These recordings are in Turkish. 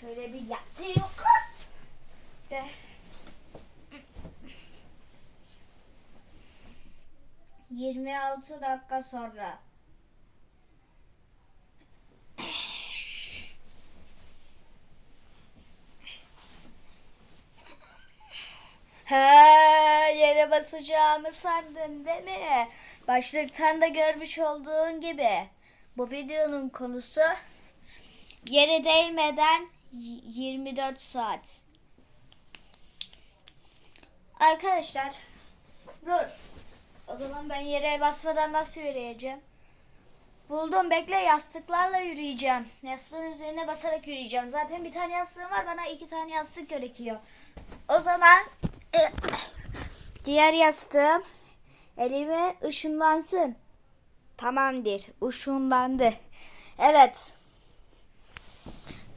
Şöyle bir yatıyor kız. De. Yirmi altı dakika sonra. He, yere basacağımı sandın değil mi? Başlıktan da görmüş olduğun gibi. Bu videonun konusu yere değmeden 24 saat. Arkadaşlar dur. O zaman ben yere basmadan nasıl yürüyeceğim? Buldum bekle yastıklarla yürüyeceğim. Yastığın üzerine basarak yürüyeceğim. Zaten bir tane yastığım var bana iki tane yastık gerekiyor. O zaman diğer yastığım elime ışınlansın. Tamamdır. Işınlandı. Evet.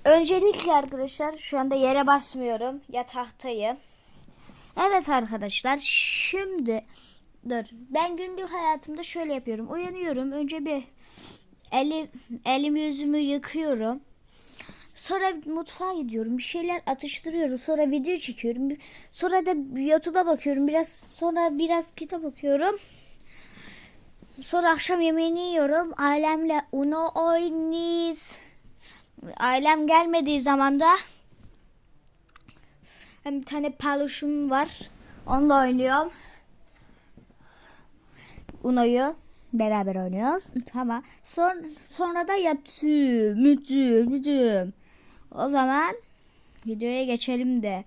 Öncelikle arkadaşlar şu anda yere basmıyorum. Yataktayım. Evet arkadaşlar şimdi dur. Ben günlük hayatımda şöyle yapıyorum. Uyanıyorum. Önce bir eli, elimi yüzümü yıkıyorum. Sonra mutfağa gidiyorum. Bir şeyler atıştırıyorum. Sonra video çekiyorum. Sonra da YouTube'a bakıyorum. Biraz sonra biraz kitap okuyorum. Sonra akşam yemeğini yiyorum. Ailemle Uno oynuyoruz. Ailem gelmediği zaman da hem bir tane peluşum var. Onunla oynuyorum. Uno'yu beraber oynuyoruz. Tamam. Son, sonra da yatıyorum. Mütüm, mütüm. O zaman videoya geçelim de.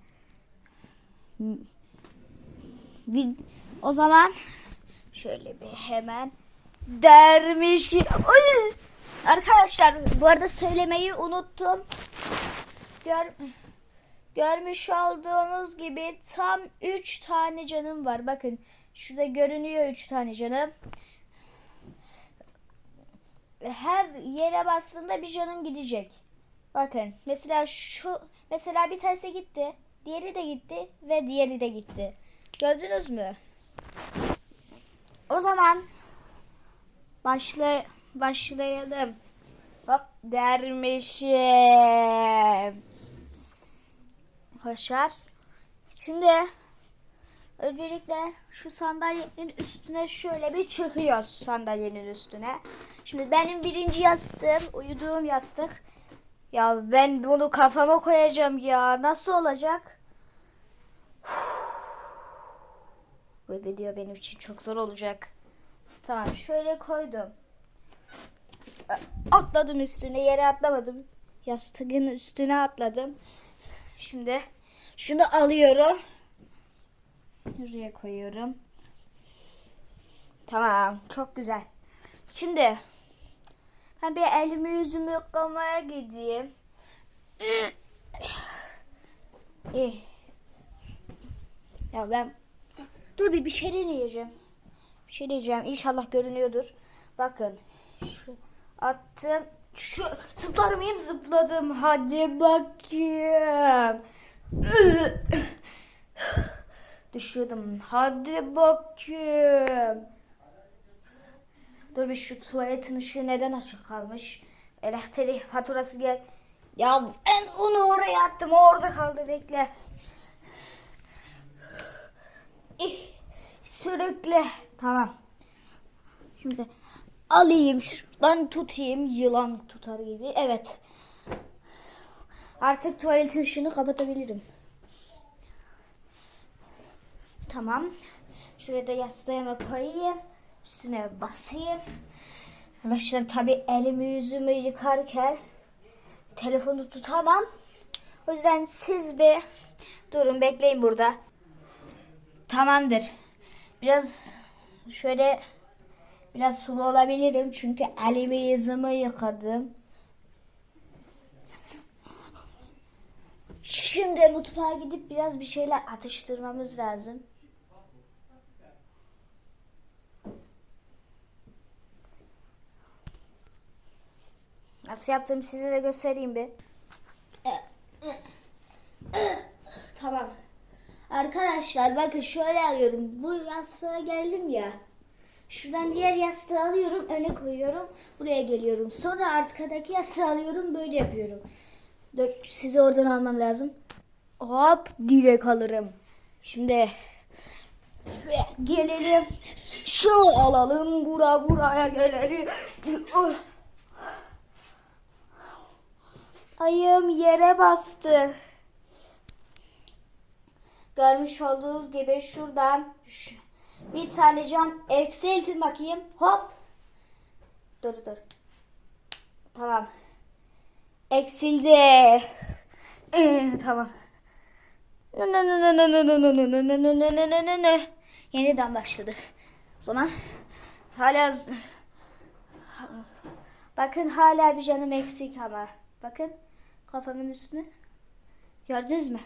O zaman şöyle bir hemen dermişim. Ay! Arkadaşlar bu arada söylemeyi unuttum. Gör, görmüş olduğunuz gibi tam 3 tane canım var. Bakın şurada görünüyor 3 tane canım. Her yere bastığımda bir canım gidecek. Bakın mesela şu mesela bir tanesi gitti. Diğeri de gitti ve diğeri de gitti. Gördünüz mü? O zaman başla başlayalım. Hop dermişim. Hoşar. Şimdi öncelikle şu sandalyenin üstüne şöyle bir çıkıyoruz sandalyenin üstüne. Şimdi benim birinci yastığım uyuduğum yastık. Ya ben bunu kafama koyacağım ya. Nasıl olacak? Bu video benim için çok zor olacak. Tamam şöyle koydum. Atladım üstüne yere atlamadım. Yastığın üstüne atladım. Şimdi şunu alıyorum. Buraya koyuyorum. Tamam çok güzel. Şimdi ben bir elimi yüzümü yıkamaya gideyim. İyi. Ya ben dur bir bir şey deneyeceğim. Bir şey diyeceğim. İnşallah görünüyordur. Bakın. Attım. Şu zıplar mıyım? Zıpladım. Hadi bakayım. Düşüyordum. Hadi bakayım. Dur bir şu tuvaletin ışığı neden açık kalmış? Elektrik faturası gel. Ya ben onu oraya attım. O orada kaldı. Bekle. Sürükle. Tamam. Şimdi alayım şuradan tutayım yılan tutar gibi. Evet. Artık tuvaletin ışığını kapatabilirim. Tamam. Şuraya da yastığımı koyayım. Üstüne basayım. Arkadaşlar tabi elimi yüzümü yıkarken telefonu tutamam. O yüzden siz bir durun bekleyin burada. Tamamdır. Biraz şöyle biraz sulu olabilirim çünkü elimi yüzümü yıkadım. Şimdi mutfağa gidip biraz bir şeyler atıştırmamız lazım. Nasıl yaptığımı size de göstereyim bir. Tamam. Arkadaşlar bakın şöyle alıyorum. Bu yastığa geldim ya. Şuradan diğer yastığı alıyorum. Öne koyuyorum. Buraya geliyorum. Sonra arkadaki yastığı alıyorum. Böyle yapıyorum. Dur sizi oradan almam lazım. Hop direkt alırım. Şimdi şuraya gelelim. Şu alalım bura buraya gelelim. Ayım yere bastı. Görmüş olduğunuz gibi şuradan ş- bir tane can eksiltin bakayım. Hop. Dur dur. Tamam. Eksildi. Ee, tamam. Yeniden başladı. O zaman hala bakın hala bir canım eksik ama bakın kafamın üstüne gördünüz mü?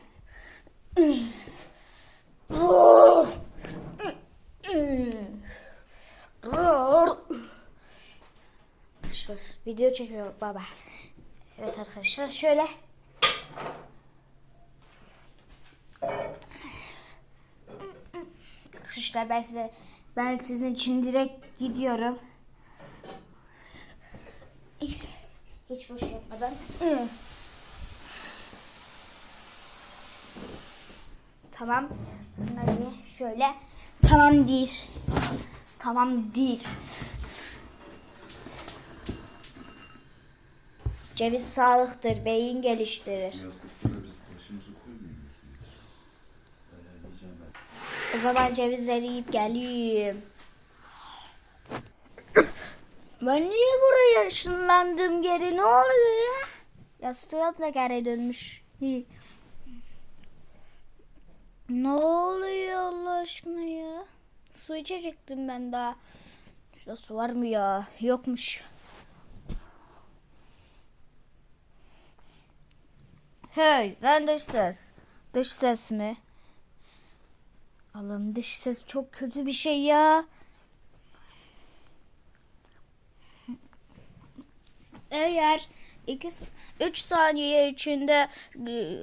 Şu video çekiyor baba. Evet arkadaşlar şöyle. Arkadaşlar ben size ben sizin için direkt gidiyorum. Hiç boş yapmadan. Tamam. Sonra şöyle. Tamam değil. Ceviz sağlıktır, beyin geliştirir. Yastıklara biz başımızı koymuyoruz. Öyle diyeceğim ben. O zaman cevizleri yiyip geleyim. Ben niye buraya ışınlandım geri? Ne oluyor ya? Yastığım da geri dönmüş. Ne oluyor Allah aşkına ya? Su içecektim ben daha. Şurada su var mı ya? Yokmuş. Hey, ben dış ses. Dış ses mi? Allah'ım dış ses çok kötü bir şey ya. Eğer 3 saniye içinde e,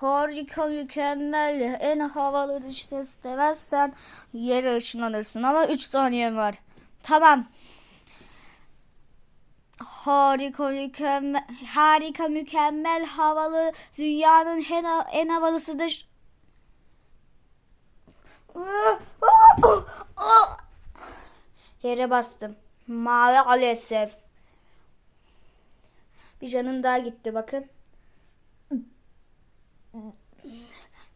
harika mükemmel en havalı dış ses demezsen yere ışınlanırsın ama 3 saniyen var. Tamam. Harika mükemmel harika mükemmel havalı dünyanın en en havalısıdır. Yere bastım. Maalesef. Bir canım daha gitti bakın.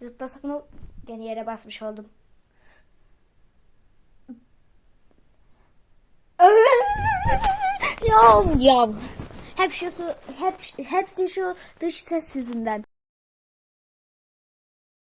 Zıplasak mı? Gene yere basmış oldum. Ya ya. Hep şu hep hepsi şu dış ses yüzünden.